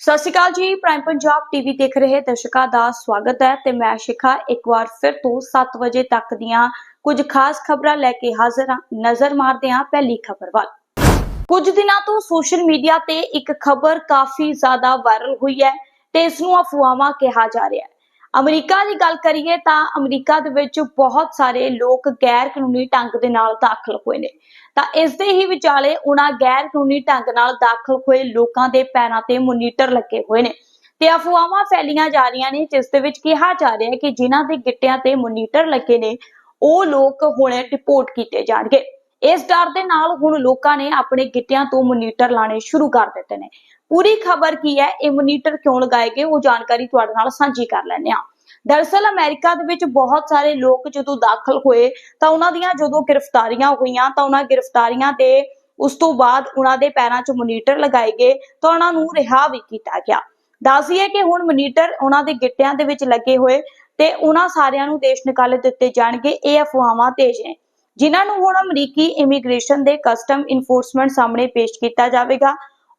ਸਤਿ ਸ਼੍ਰੀ ਅਕਾਲ ਜੀ prime Punjab TV ਦੇਖ ਰਹੇ ਦਰਸ਼ਕਾਂ ਦਾ ਸਵਾਗਤ ਹੈ ਤੇ ਮੈਂ ਸ਼ਿਖਾ ਇੱਕ ਵਾਰ ਫਿਰ ਤੋਂ 7 ਵਜੇ ਤੱਕ ਦੀਆਂ ਕੁਝ ਖਾਸ ਖਬਰਾਂ ਲੈ ਕੇ ਹਾਜ਼ਰ ਹਾਂ। ਨਜ਼ਰ ਮਾਰਦੇ ਹਾਂ ਪਹਿਲੀ ਖਬਰ ਵੱਲ। ਕੁਝ ਦਿਨਾਂ ਤੋਂ ਸੋਸ਼ਲ ਮੀਡੀਆ ਤੇ ਇੱਕ ਖਬਰ ਕਾਫੀ ਜ਼ਿਆਦਾ ਵਾਇਰਲ ਹੋਈ ਹੈ ਤੇ ਇਸ ਨੂੰ ਅਫਵਾਹਾਂ ਕਿਹਾ ਜਾ ਰਿਹਾ ਹੈ। ਅਮਰੀਕਾ ਦੀ ਗੱਲ ਕਰੀਏ ਤਾਂ ਅਮਰੀਕਾ ਦੇ ਵਿੱਚ ਬਹੁਤ ਸਾਰੇ ਲੋਕ ਗੈਰ ਕਾਨੂੰਨੀ ਢੰਗ ਦੇ ਨਾਲ ਦਾਖਲ ਹੋਏ ਨੇ। ਤਾਂ ਇਸ ਦੇ ਹੀ ਵਿਚਾਲੇ ਉਹਨਾਂ ਗੈਰ ਕਾਨੂੰਨੀ ਢੰਗ ਨਾਲ ਦਾਖਲ ਹੋਏ ਲੋਕਾਂ ਦੇ ਪੈਰਾਂ ਤੇ ਮੋਨੀਟਰ ਲੱਗੇ ਹੋਏ ਨੇ। ਤੇ ਅਫਵਾਹਾਂ ਫੈਲੀਆਂ ਜਾ ਰਹੀਆਂ ਨੇ, ਜਿਸ ਦੇ ਵਿੱਚ ਕਿਹਾ ਜਾ ਰਿਹਾ ਹੈ ਕਿ ਜਿਨ੍ਹਾਂ ਦੇ ਗਿੱਟਿਆਂ ਤੇ ਮੋਨੀਟਰ ਲੱਗੇ ਨੇ, ਉਹ ਲੋਕ ਹੁਣ ਡਿਪੋਰਟ ਕੀਤੇ ਜਾਣਗੇ। ਇਸ ਡਰ ਦੇ ਨਾਲ ਹੁਣ ਲੋਕਾਂ ਨੇ ਆਪਣੇ ਗਿੱਟਿਆਂ ਤੋਂ ਮੋਨੀਟਰ ਲਾਣੇ ਸ਼ੁਰੂ ਕਰ ਦਿੱਤੇ ਨੇ। ਪੂਰੀ ਖਬਰ ਕੀ ਹੈ? ਇਹ ਮੋਨੀਟਰ ਕਿਉਂ ਲਗਾਏ ਗਏ? ਉਹ ਜਾਣਕਾਰੀ ਤੁਹਾਡੇ ਨਾਲ ਸਾਂਝੀ ਕਰ ਲੈਂਦੇ ਹਾਂ। ਦਰਅਸਲ ਅਮਰੀਕਾ ਦੇ ਵਿੱਚ ਬਹੁਤ ਸਾਰੇ ਲੋਕ ਜਦੋਂ ਦਾਖਲ ਹੋਏ, ਤਾਂ ਉਹਨਾਂ ਦੀਆਂ ਜਦੋਂ ਗ੍ਰਿਫਤਾਰੀਆਂ ਹੋਈਆਂ, ਤਾਂ ਉਹਨਾਂ ਗ੍ਰਿਫਤਾਰੀਆਂ ਦੇ ਉਸ ਤੋਂ ਬਾਅਦ ਉਹਨਾਂ ਦੇ ਪੈਰਾਂ 'ਚ ਮੋਨੀਟਰ ਲਗਾਏ ਗਏ, ਤਾਂ ਉਹਨਾਂ ਨੂੰ ਰਿਹਾ ਵੀ ਕੀਤਾ ਗਿਆ। ਦੱਸੀਏ ਕਿ ਹੁਣ ਮੋਨੀਟਰ ਉਹਨਾਂ ਦੇ ਗਿੱਟਿਆਂ ਦੇ ਵਿੱਚ ਲੱਗੇ ਹੋਏ ਤੇ ਉਹਨਾਂ ਸਾਰਿਆਂ ਨੂੰ ਦੇਸ਼ ਨਿਕਾਲੇ ਦਿੱਤੇ ਜਾਣਗੇ। ਇਹ ਅਫਵਾਹਾਂ ਤੇਜ਼ ਨੇ, ਜਿਨ੍ਹਾਂ ਨੂੰ ਹੁਣ ਅਮਰੀਕੀ ਇਮੀਗ੍ਰੇਸ਼ਨ ਦੇ ਕਸਟਮ ਇਨਫੋਰਸਮੈਂਟ ਸਾਹਮਣੇ ਪੇਸ਼ ਕੀਤਾ ਜਾਵੇਗਾ।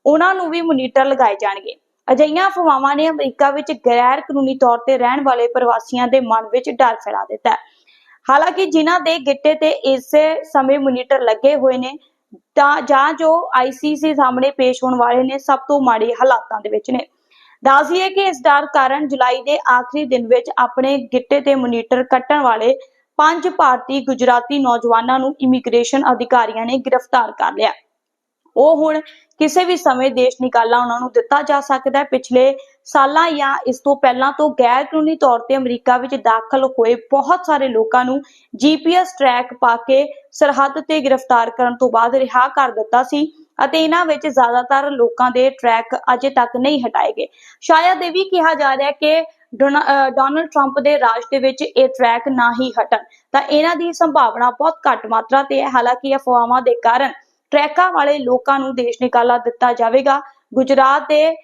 ਉਹਨਾਂ ਨੂੰ ਵੀ ਮੋਨੀਟਰ ਲਗਾਏ ਜਾਣਗੇ। ਅਜਿਹੀਆਂ ਅਫਵਾਹਾਂ ਨੇ ਅਮਰੀਕਾ ਵਿੱਚ ਗੈਰ ਕਾਨੂੰਨੀ ਤੌਰ ਤੇ ਰਹਿਣ ਵਾਲੇ ਪ੍ਰਵਾਸੀਆਂ ਦੇ ਮਨ ਵਿੱਚ ਡਰ ਫੈਲਾ ਦਿੱਤਾ। ਹੈ ਹਾਲਾਂਕਿ ਜਿਨ੍ਹਾਂ ਦੇ ਗਿੱਟੇ ਤੇ ਇਸੇ ਸਮੇਂ ਮੋਨੀਟਰ ਲੱਗੇ ਹੋਏ ਨੇ, ਤਾਂ ਜਾਂ ਜੋ ਆਈਸੀਸੀ ਸਾਹਮਣੇ ਪੇਸ਼ ਹੋਣ ਵਾਲੇ ਨੇ, ਸਭ ਤੋਂ ਮਾੜੇ ਹਾਲਾਤਾਂ ਦੇ ਵਿੱਚ ਨੇ। ਦੱਸੀਏ ਕਿ ਇਸ ਡਰ ਕਾਰਨ ਜੁਲਾਈ ਦੇ ਆਖਰੀ ਦਿਨ ਵਿੱਚ ਆਪਣੇ ਗਿੱਟੇ ਤੇ ਮੋਨੀਟਰ ਕੱਟਣ ਵਾਲੇ ਪੰਜ ਭਾਰਤੀ ਗੁਜਰਾਤੀ ਨੌਜਵਾਨਾਂ ਨੂੰ ਇਮੀਗ੍ਰੇਸ਼ਨ ਅਧਿਕਾਰੀਆਂ ਨੇ ਗ੍ਰਿਫਤਾਰ ਕਰ ਲਿਆ। ਉਹ ਹੁਣ ਕਿਸੇ ਵੀ ਸਮੇਂ ਦੇਸ਼ ਨਿਕਾਲਾ ਉਹਨਾਂ ਨੂੰ ਦਿੱਤਾ ਜਾ ਸਕਦਾ ਹੈ। ਪਿਛਲੇ ਸਾਲਾਂ ਜਾਂ ਇਸ ਤੋਂ ਪਹਿਲਾਂ ਤੋਂ ਗੈਰ ਕਾਨੂੰਨੀ ਤੌਰ ਤੇ ਅਮਰੀਕਾ ਵਿੱਚ ਦਾਖਲ ਹੋਏ ਬਹੁਤ ਸਾਰੇ ਲੋਕਾਂ ਨੂੰ ਜੀਪੀਐਸ ਟਰੈਕ ਪਾ ਕੇ ਸਰਹੱਦ ਤੇ ਗ੍ਰਿਫਤਾਰ ਕਰਨ ਤੋਂ ਬਾਅਦ ਰਿਹਾ ਕਰ ਦਿੱਤਾ ਸੀ ਅਤੇ ਇਹਨਾਂ ਵਿੱਚ ਜ਼ਿਆਦਾਤਰ ਲੋਕਾਂ ਦੇ ਟਰੈਕ ਅਜੇ ਤੱਕ ਨਹੀਂ ਹਟਾਏ ਗਏ। ਸ਼ਾਇਦ ਇਹ ਵੀ ਕਿਹਾ ਜਾ ਰਿਹਾ ਕਿ ਡੋਨਾ- ਅਹ ਟਰੰਪ ਦੇ ਰਾਜ ਦੇ ਵਿੱਚ ਇਹ ਟਰੈਕ ਨਾ ਹੀ ਹਟਣ। ਤਾਂ ਇਹਨਾਂ ਦੀ ਸੰਭਾਵਨਾ ਬਹੁਤ ਘੱਟ ਮਾਤਰਾ ਤੇ ਹੈ। ਹਾਲਾਂਕਿ ਅਫਵਾਹਾਂ ਦੇ ਕਾਰਨ ਟਰੈਕਾਂ ਵਾਲੇ ਲੋਕਾਂ ਨੂੰ ਦੇਸ਼ ਨਿਕਾਲਾ ਦਿੱਤਾ ਜਾਵੇਗਾ। ਗੁਜਰਾਤ ਦੇ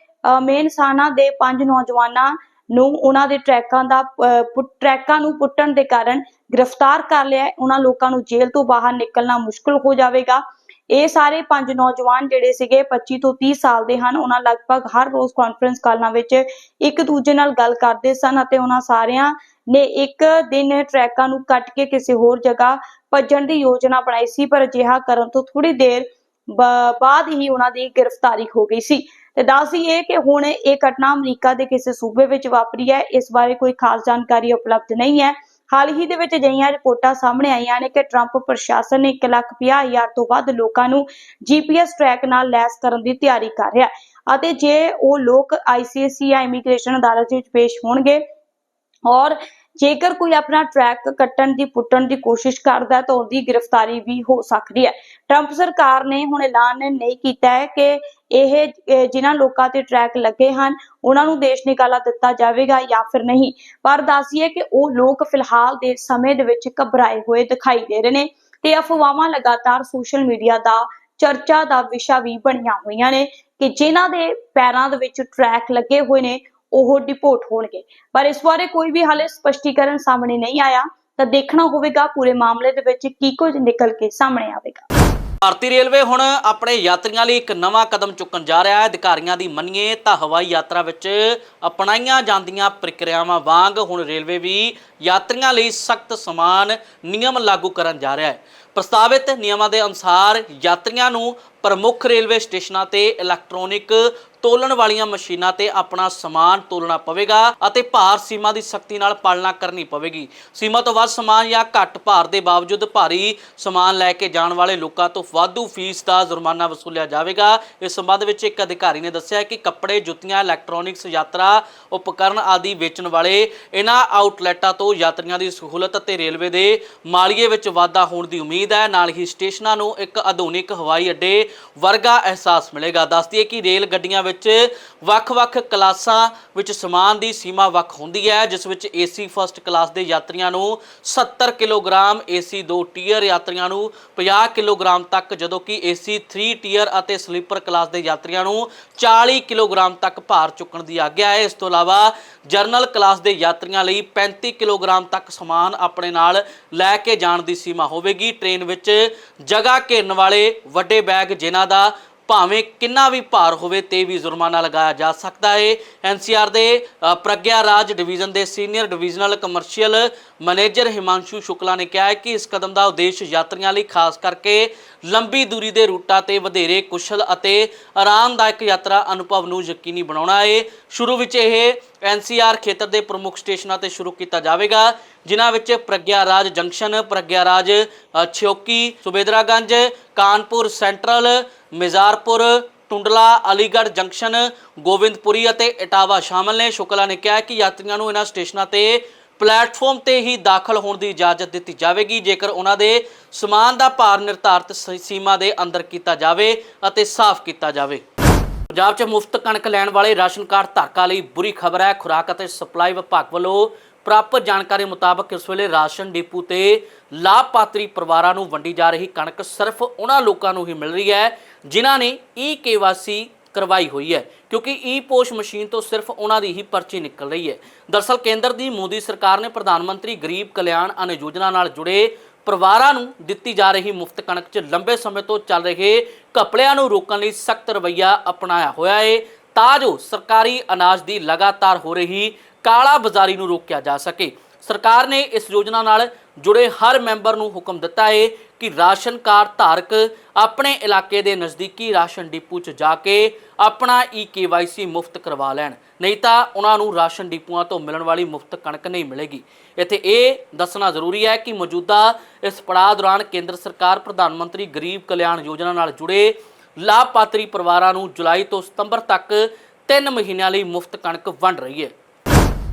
ਮੇਨਸਾਨਾ ਦੇ ਪੰਜ ਨੌਜਵਾਨਾਂ ਨੂੰ ਉਹਨਾਂ ਦੇ ਟਰੈਕਾਂ ਦਾ ਟਰੈਕਾਂ ਨੂੰ ਪੁੱਟਣ ਦੇ ਕਾਰਨ ਗ੍ਰਿਫਤਾਰ ਕਰ ਲਿਆ। ਉਹਨਾਂ ਲੋਕਾਂ ਨੂੰ ਜੇਲ੍ਹ ਤੋਂ ਬਾਹਰ ਨਿਕਲਣਾ ਮੁਸ਼ਕਲ ਹੋ ਜਾਵੇਗਾ। ਇਹ ਸਾਰੇ ਪੰਜ ਨੌਜਵਾਨ ਜਿਹੜੇ ਸੀਗੇ 25 ਤੋਂ 30 ਸਾਲ ਦੇ ਹਨ, ਉਹਨਾਂ ਲਗਭਗ ਹਰ ਰੋਜ਼ ਕਾਨਫਰੰਸ ਕਾਲਾਂ ਵਿੱਚ ਇੱਕ ਦੂਜੇ ਨਾਲ ਗੱਲ ਕਰਦੇ ਸਨ ਅਤੇ ਉਹਨਾਂ ਸਾਰਿਆਂ ਨੇ ਇੱਕ ਦਿਨ ਟਰੈਕਾਂ ਨੂੰ ਕੱਟ ਕੇ ਕਿਸੇ ਹੋਰ ਜਗ੍ਹਾ ਭੱਜਣ ਦੀ ਯੋਜਨਾ ਬਣਾਈ ਸੀ, ਪਰ ਅਜਿਹਾ ਕਰਨ ਤੋਂ ਥੋੜੀ ਦੇਰ ਬਾਅਦ ਹੀ ਉਹਨਾਂ ਦੀ ਗ੍ਰਿਫਤਾਰੀ ਹੋ ਗਈ ਸੀ। ਤੇ ਦੱਸ ਦਈਏ ਕਿ ਹੁਣ ਇਹ ਘਟਨਾ ਅਮਰੀਕਾ ਦੇ ਕਿਸੇ ਸੂਬੇ ਵਿੱਚ ਵਾਪਰੀ ਹੈ, ਇਸ ਬਾਰੇ ਕੋਈ ਖਾਸ ਜਾਣਕਾਰੀ ਉਪਲਬਧ ਨਹੀਂ ਹੈ। ਹਾਲ ਹੀ ਦੇ ਵਿੱਚ ਅਜਿਹੀਆਂ ਰਿਪੋਰਟਾਂ ਸਾਹਮਣੇ ਆਈਆਂ ਨੇ ਕਿ ਟਰੰਪ ਪ੍ਰਸ਼ਾਸਨ 1,50,000 ਤੋਂ ਵੱਧ ਲੋਕਾਂ ਨੂੰ ਜੀਪੀਐਸ ਟਰੈਕ ਨਾਲ ਲੈਸ ਕਰਨ ਦੀ ਤਿਆਰੀ ਕਰ ਰਿਹਾ ਅਤੇ ਜੇ ਉਹ ਲੋਕ ਆਈਸੀਐਸਸੀ ਜਾਂ ਇਮੀਗ੍ਰੇਸ਼ਨ ਅਦਾਲਤ ਵਿੱਚ ਪੇਸ਼ ਹੋਣਗੇ ਔਰ ਜੇਕਰ ਕੋਈ ਆਪਣਾ ਟਰੈਕ ਕੱਟਣ ਦੀ ਪੁੱਟਣ ਦੀ ਕੋਸ਼ਿਸ਼ ਕਰਦਾ ਤਾਂ ਉਹਦੀ ਗ੍ਰਿਫਤਾਰੀ ਵੀ ਹੋ ਸਕਦੀ ਹੈ। ਟਰੰਪ ਸਰਕਾਰ ਨੇ ਹੁਣ ਐਲਾਨ ਨਹੀਂ ਕੀਤਾ ਹੈ ਕਿ ਇਹ ਜਿਨ੍ਹਾਂ ਲੋਕਾਂ ਤੇ ਟਰੈਕ ਲੱਗੇ ਹਨ, ਉਹਨਾਂ ਨੂੰ ਦੇਸ਼ ਨਿਕਾਲਾ ਦਿੱਤਾ ਜਾਵੇਗਾ ਜਾਂ ਫਿਰ ਨਹੀਂ। ਪਰ ਦੱਸੀਏ ਕਿ ਉਹ ਲੋਕ ਫਿਲਹਾਲ ਦੇ ਸਮੇਂ ਦੇ ਵਿੱਚ ਘਬਰਾਏ ਹੋਏ ਦਿਖਾਈ ਦੇ ਰਹੇ ਨੇ ਤੇ ਅਫਵਾਹਾਂ ਲਗਾਤਾਰ ਸੋਸ਼ਲ ਮੀਡੀਆ ਦਾ, ਚਰਚਾ ਦਾ ਵਿਸ਼ਾ ਵੀ ਬਣੀਆਂ ਹੋਈਆਂ ਨੇ ਕਿ ਜਿਨ੍ਹਾਂ ਦੇ ਪੈਰਾਂ ਦੇ ਵਿੱਚ ਟਰੈਕ ਲੱਗੇ ਹੋਏ ਨੇ, ਉਹ ਡਿਪੋਰਟ ਹੋਣਗੇ। ਪਰ ਇਸ ਬਾਰੇ ਕੋਈ ਵੀ ਹਾਲੇ ਸਪਸ਼ਟੀਕਰਨ ਸਾਹਮਣੇ ਨਹੀਂ ਆਇਆ, ਤਾਂ ਦੇਖਣਾ ਹੋਵੇਗਾ ਪੂਰੇ ਮਾਮਲੇ ਦੇ ਵਿੱਚ ਕੀ ਕੁਝ ਨਿਕਲ ਕੇ ਸਾਹਮਣੇ ਆਵੇਗਾ। ਭਾਰਤੀ ਰੇਲਵੇ ਹੁਣ ਆਪਣੇ ਯਾਤਰੀਆਂ ਲਈ ਇੱਕ ਨਵਾਂ ਕਦਮ ਚੁੱਕਣ ਜਾ ਰਿਹਾ ਹੈ। ਅਧਿਕਾਰੀਆਂ ਦੀ ਮੰਨੀਏ ਤਾਂ ਹਵਾਈ ਯਾਤਰਾ ਵਿੱਚ ਅਪਣਾਈਆਂ ਜਾਂਦੀਆਂ ਪ੍ਰਕਿਰਿਆਵਾਂ ਵਾਂਗ ਹੁਣ ਰੇਲਵੇ ਵੀ ਯਾਤਰੀਆਂ ਲਈ ਸਖਤ ਸਮਾਨ ਨਿਯਮ ਲਾਗੂ ਕਰਨ ਜਾ ਰਿਹਾ ਹੈ। ਪ੍ਰਸਤਾਵਿਤ ਨਿਯਮਾਂ ਦੇ ਅਨੁਸਾਰ ਯਾਤਰੀਆਂ ਨੂੰ ਪ੍ਰਮੁੱਖ ਰੇਲਵੇ ਸਟੇਸ਼ਨਾਂ ਤੇ ਇਲੈਕਟ੍ਰੋਨਿਕ ਤੋਲਣ ਵਾਲੀਆਂ ਮਸ਼ੀਨਾਂ ਤੇ ਆਪਣਾ ਸਮਾਨ ਤੋਲਣਾ ਪਵੇਗਾ ਅਤੇ ਭਾਰ ਸੀਮਾ ਦੀ ਸਖਤੀ ਨਾਲ ਪਾਲਣਾ ਕਰਨੀ ਪਵੇਗੀ। ਸੀਮਾ ਤੋਂ ਵੱਧ ਸਮਾਨ ਜਾਂ ਘੱਟ ਭਾਰ ਦੇ ਬਾਵਜੂਦ ਭਾਰੀ ਸਮਾਨ ਲੈ ਕੇ ਜਾਣ ਵਾਲੇ ਲੋਕਾਂ ਤੋਂ ਵਾਧੂ ਫੀਸ ਦਾ ਜੁਰਮਾਨਾ ਵਸੂਲਿਆ ਜਾਵੇਗਾ। ਇਸ ਸੰਬੰਧ ਵਿੱਚ ਇੱਕ ਅਧਿਕਾਰੀ ਨੇ ਦੱਸਿਆ ਕਿ ਕੱਪੜੇ, ਜੁੱਤੀਆਂ, ਇਲੈਕਟ੍ਰੋਨਿਕਸ, ਯਾਤਰਾ, ਉਪਕਰਨ ਆਦਿ ਵੇਚਣ ਵਾਲੇ ਇਹਨਾਂ ਆਊਟਲੈਟਾਂ ਤੋਂ ਯਾਤਰੀਆਂ ਦੀ ਸਹੂਲਤ ਅਤੇ ਰੇਲਵੇ ਦੇ ਮਾਲੀਏ ਵਿੱਚ ਵਾਧਾ ਹੋਣ ਦੀ ਉਮੀਦ ਹੈ। ਨਾਲ ਹੀ ਸਟੇਸ਼ਨਾਂ ਨੂੰ ਇੱਕ ਆਧੁਨਿਕ ਹਵਾਈ ਅੱਡੇ ਵਰਗਾ ਅਹਿਸਾਸ ਮਿਲੇਗਾ। ਦੱਸਦੀ ਹੈ ਕਿ ਰੇਲ ਗੱਡੀਆਂ ਵਿੱਚ ਵੱਖ-ਵੱਖ ਕਲਾਸਾਂ ਵਿੱਚ ਸਮਾਨ ਦੀ ਸੀਮਾ ਵੱਖ ਹੁੰਦੀ ਹੈ, ਜਿਸ ਵਿੱਚ ਏਸੀ ਫਸਟ ਕਲਾਸ ਦੇ ਯਾਤਰੀਆਂ ਨੂੰ 70 ਕਿਲੋਗ੍ਰਾਮ ਏਸੀ 2 ਟੀਅਰ ਯਾਤਰੀਆਂ ਨੂੰ 50 ਕਿਲੋਗ੍ਰਾਮ ਤੱਕ, ਜਦੋਂ ਕਿ ਏਸੀ 3 ਟੀਅਰ ਅਤੇ ਸਲੀਪਰ ਕਲਾਸ ਦੇ ਯਾਤਰੀਆਂ ਨੂੰ 40 ਕਿਲੋਗ੍ਰਾਮ ਤੱਕ ਭਾਰ ਚੁੱਕਣ ਦੀ ਆਗਿਆ ਹੈ। ਇਸ ਤੋਂ ਇਲਾਵਾ ਜਰਨਲ ਕਲਾਸ ਦੇ ਯਾਤਰੀਆਂ ਲਈ 35 ਕਿਲੋਗ੍ਰਾਮ ਤੱਕ ਸਮਾਨ ਆਪਣੇ ਨਾਲ ਲੈ ਕੇ ਜਾਣ ਦੀ ਸੀਮਾ ਹੋਵੇਗੀ। ਟ੍ਰੇਨ ਵਿੱਚ ਜਗ੍ਹਾ ਘੇਰਨ ਵਾਲੇ ਵੱਡੇ ਬੈਗ ਜਿਨ੍ਹਾਂ ਦਾ ਭਾਵੇਂ ਕਿੰਨਾ ਵੀ ਭਾਰ ਹੋਵੇ ਤੇ ਵੀ ਜੁਰਮਾਨਾ ਲਗਾਇਆ ਜਾ ਸਕਦਾ ਹੈ ਐਨਸੀਆਰ ਦੇ ਪ੍ਰਗਿਆ ਰਾਜ ਡਿਵੀਜ਼ਨ ਦੇ senior divisional commercial manager Himanshu Shukla ਨੇ ਕਿਹਾ ਹੈ ਕਿ ਇਸ ਕਦਮ ਦਾ ਉਦੇਸ਼ ਯਾਤਰੀਆਂ ਲਈ ਖਾਸ ਕਰਕੇ ਲੰਬੀ ਦੂਰੀ ਦੇ ਰੂਟਾਂ ਤੇ ਵਧੇਰੇ ਕੁਸ਼ਲ ਅਤੇ ਆਰਾਮਦਾਇਕ ਯਾਤਰਾ ਅਨੁਭਵ ਨੂੰ ਯਕੀਨੀ ਬਣਾਉਣਾ ਹੈ ਸ਼ੁਰੂ ਵਿੱਚ ਇਹ ਐਨਸੀਆਰ ਖੇਤਰ ਦੇ ਪ੍ਰਮੁੱਖ ਸਟੇਸ਼ਨਾਂ ਤੇ ਸ਼ੁਰੂ ਕੀਤਾ ਜਾਵੇਗਾ, ਜਿਨ੍ਹਾਂ ਵਿੱਚ Prayagraj junction, Prayagraj Chheoki, Subedarganj, Kanpur central Mirzapur, Tundla, Aligarh junction, Gobindpuri ਅਤੇ ਇਟਾਵਾ ਸ਼ਾਮਲ ਨੇ। ਸ਼ੁਕਲਾ ਨੇ ਕਿਹਾ ਕਿ ਯਾਤਰੀਆਂ ਨੂੰ ਇਹਨਾਂ ਸਟੇਸ਼ਨਾਂ ਤੇ ਪਲੇਟਫਾਰਮ ਤੇ ਹੀ ਦਾਖਲ ਹੋਣ ਦੀ ਇਜਾਜ਼ਤ ਦਿੱਤੀ ਜਾਵੇਗੀ। ਜੇਕਰ ਉਹਨਾਂ ਦੇ ਸਮਾਨ ਦਾ ਭਾਰ ਨਿਰਧਾਰਤ ਸ- ਸੀਮਾ ਦੇ ਅੰਦਰ ਕੀਤਾ ਜਾਵੇ ਅਤੇ ਸਾਫ਼ ਕੀਤਾ ਜਾਵੇ। ਪੰਜਾਬ 'ਚ ਮੁਫਤ ਕਣਕ ਲੈਣ ਵਾਲੇ ਰਾਸ਼ਨ ਕਾਰਡ ਧਾਰਕਾਂ ਲਈ ਬੁਰੀ ਖਬਰ ਹੈ। ਖੁਰਾਕ ਅਤੇ ਸਪਲਾਈ ਵਿਭਾਗ ਵੱਲੋਂ ਪ੍ਰਾਪਤ ਜਾਣਕਾਰੀ ਮੁਤਾਬਕ ਇਸ ਵੇਲੇ ਰਾਸ਼ਨ ਡਿਪੂ ਤੇ ਲਾਭਪਾਤਰੀ ਪਰਿਵਾਰਾਂ ਨੂੰ ਵੰਡੀ ਜਾ ਰਹੀ ਕਣਕ ਸਿਰਫ ਉਹਨਾਂ ਲੋਕਾਂ ਨੂੰ ਹੀ ਮਿਲ ਰਹੀ ਹੈ, ਜਿਨ੍ਹਾਂ ਨੇ ਈ ਕੇਵਾਸੀ ਕਰਵਾਈ ਹੋਈ ਹੈ, ਕਿਉਂਕਿ ਈ ਪੋਸ਼ ਮਸ਼ੀਨ ਤੋਂ ਸਿਰਫ ਉਹਨਾਂ ਦੀ ਹੀ ਪਰਚੀ ਨਿਕਲ ਰਹੀ ਹੈ। ਦਰਸਲ ਕੇਂਦਰ ਦੀ ਮੋਦੀ ਸਰਕਾਰ ਨੇ ਪ੍ਰਧਾਨ ਮੰਤਰੀ ਗਰੀਬ ਕਲਿਆਣ ਅਨ ਯੋਜਨਾ ਨਾਲ ਜੁੜੇ ਪਰਿਵਾਰਾਂ ਨੂੰ ਦਿੱਤੀ ਜਾ ਰਹੀ ਮੁਫਤ ਕਣਕ 'ਚ ਲੰਬੇ ਸਮੇਂ ਤੋਂ ਚੱਲ ਰਹੇ ਘਪਲਿਆਂ ਨੂੰ ਰੋਕਣ ਲਈ ਸਖਤ ਰਵੱਈਆ ਅਪਣਾਇਆ ਹੋਇਆ ਹੈ ਤਾਂ ਜੋ ਸਰਕਾਰੀ ਅਨਾਜ ਦੀ ਲਗਾਤਾਰ ਹੋ ਰਹੀ ਕਾਲਾ ਬਾਜ਼ਾਰੀ ਨੂੰ ਰੋਕਿਆ ਜਾ ਸਕੇ। ਸਰਕਾਰ ਨੇ ਇਸ ਯੋਜਨਾ ਨਾਲ ਜੁੜੇ ਹਰ ਮੈਂਬਰ ਨੂੰ ਹੁਕਮ ਦਿੱਤਾ ਹੈ ਕਿ ਰਾਸ਼ਨ ਕਾਰਡ ਧਾਰਕ ਆਪਣੇ ਇਲਾਕੇ ਦੇ ਨਜ਼ਦੀਕੀ ਰਾਸ਼ਨ ਡਿਪੂ 'ਚ ਜਾ ਕੇ ਆਪਣਾ ਈ ਕੇਵਾਈਸੀ ਮੁਫਤ ਕਰਵਾ ਲੈਣ। ਨਹੀਂ ਤਾਂ ਉਹਨਾਂ ਨੂੰ ਰਾਸ਼ਨ ਡਿਪੂਆਂ ਤੋਂ ਮਿਲਣ ਵਾਲੀ ਮੁਫਤ ਕਣਕ ਨਹੀਂ ਮਿਲੇਗੀ। ਇੱਥੇ ਇਹ ਦੱਸਣਾ ਜ਼ਰੂਰੀ ਹੈ ਕਿ ਮੌਜੂਦਾ ਇਸ ਪੜਾਅ ਦੌਰਾਨ ਕੇਂਦਰ ਸਰਕਾਰ, ਪ੍ਰਧਾਨ ਮੰਤਰੀ ਗਰੀਬ ਕਲਿਆਣ ਯੋਜਨਾ ਨਾਲ ਜੁੜੇ ਲਾਭਪਾਤਰੀ ਪਰਿਵਾਰਾਂ ਨੂੰ ਜੁਲਾਈ ਤੋਂ ਸਤੰਬਰ ਤੱਕ 3 ਮਹੀਨਿਆਂ ਲਈ ਮੁਫਤ ਕਣਕ ਵੰਡ ਰਹੀ ਹੈ।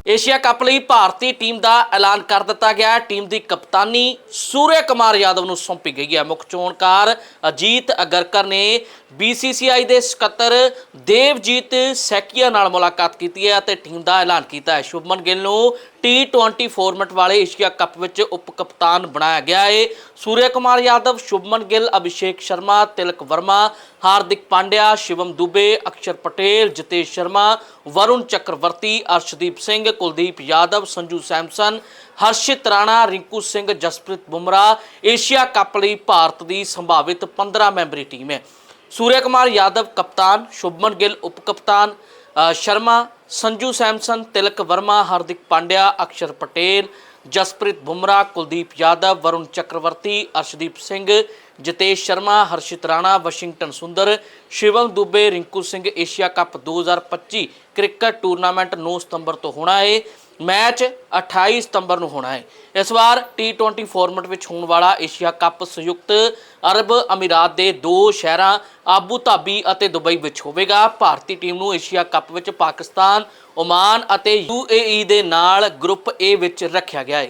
ਏਸ਼ੀਆ ਕੱਪ ਲਈ ਭਾਰਤੀ ਟੀਮ ਦਾ ਐਲਾਨ ਕਰ ਦਿੱਤਾ ਗਿਆ ਹੈ। ਟੀਮ ਦੀ ਕਪਤਾਨੀ ਸੂਰਯ ਕੁਮਾਰ ਯਾਦਵ ਨੂੰ ਸੌਂਪੀ ਗਈ ਹੈ। ਮੁੱਖ ਚੋਣਕਾਰ ਅਜੀਤ ਅਗਰਕਰ ਨੇ BCCI ਦੇ ਸਕੱਤਰ ਦੇਵਜੀਤ ਸੈਕੀਆ ਨਾਲ ਮੁਲਾਕਾਤ ਕੀਤੀ ਹੈ ਅਤੇ ਟੀਮ ਦਾ ਐਲਾਨ ਕੀਤਾ ਹੈ। ਸ਼ੁਭਮਨ ਗਿੱਲ ਨੂੰ T20 ਫਾਰਮੈਟ ਵਾਲੇ ਏਸ਼ੀਆ ਕੱਪ ਵਿੱਚ ਉਪ ਕਪਤਾਨ ਬਣਾਇਆ ਗਿਆ ਏ। ਸੂਰਯ ਕੁਮਾਰ ਯਾਦਵ, ਸ਼ੁਭਮਨ ਗਿੱਲ, ਅਭਿਸ਼ੇਕ ਸ਼ਰਮਾ, ਤਿਲਕ ਵਰਮਾ, ਹਾਰਦਿਕ ਪਾਂਡਿਆ, ਸ਼ਿਵਮ ਦੁਬੇ, ਅਕਸ਼ਰ ਪਟੇਲ, ਜਿਤੇਸ਼ ਸ਼ਰਮਾ, ਵਰੁਣ ਚੱਕਰਵਰਤੀ, ਅਰਸ਼ਦੀਪ ਸਿੰਘ, ਕੁਲਦੀਪ ਯਾਦਵ, ਸੰਜੂ ਸੈਮਸਨ, ਹਰਸ਼ਿਤ ਰਾਣਾ, ਰਿੰਕੂ ਸਿੰਘ, ਜਸਪ੍ਰੀਤ ਬੁਮਰਾਹ ਏਸ਼ੀਆ ਕੱਪ ਲਈ ਭਾਰਤ ਦੀ ਸੰਭਾਵਿਤ 15 ਮੈਂਬਰੀ ਟੀਮ ਹੈ ਸੂਰਯ ਕੁਮਾਰ ਯਾਦਵ ਕਪਤਾਨ, ਸ਼ੁਭਮਨ ਗਿੱਲ ਉਪ ਕਪਤਾਨ Sharma Sanju Samson, Tilak Varma, Hardik Pandya, Axar Patel, Jasprit Bumrah Kuldeep Yadav, Varun Chakravarthy, Arshdeep Singh, Jitesh Sharma, Harshit Rana, Washington Sundar, Shivam Dube, Rinku Singh, Asia cup 2025 cricket tournament 9 ਸਤੰਬਰ ਤੋਂ ਹੋਣਾ ਹੈ match 28 ਸਤੰਬਰ ਨੂੰ ਹੋਣਾ ਹੈ। ਇਸ ਵਾਰ T20 format ਵਿੱਚ ਹੋਣ ਵਾਲਾ ਏਸ਼ੀਆ ਕੱਪ ਸੰਯੁਕਤ ਅਰਬ ਅਮੀਰਾਤ ਦੇ ਦੋ ਸ਼ਹਿਰਾਂ ਆਬੂ ਧਾਬੀ ਅਤੇ ਦੁਬਈ ਵਿੱਚ ਹੋਵੇਗਾ। ਭਾਰਤੀ ਟੀਮ ਨੂੰ ਏਸ਼ੀਆ ਕੱਪ ਵਿੱਚ ਪਾਕਿਸਤਾਨ, ਓਮਾਨ ਅਤੇ UAE ਦੇ ਨਾਲ ਗਰੁੱਪ A ਵਿੱਚ ਰੱਖਿਆ ਗਿਆ ਹੈ।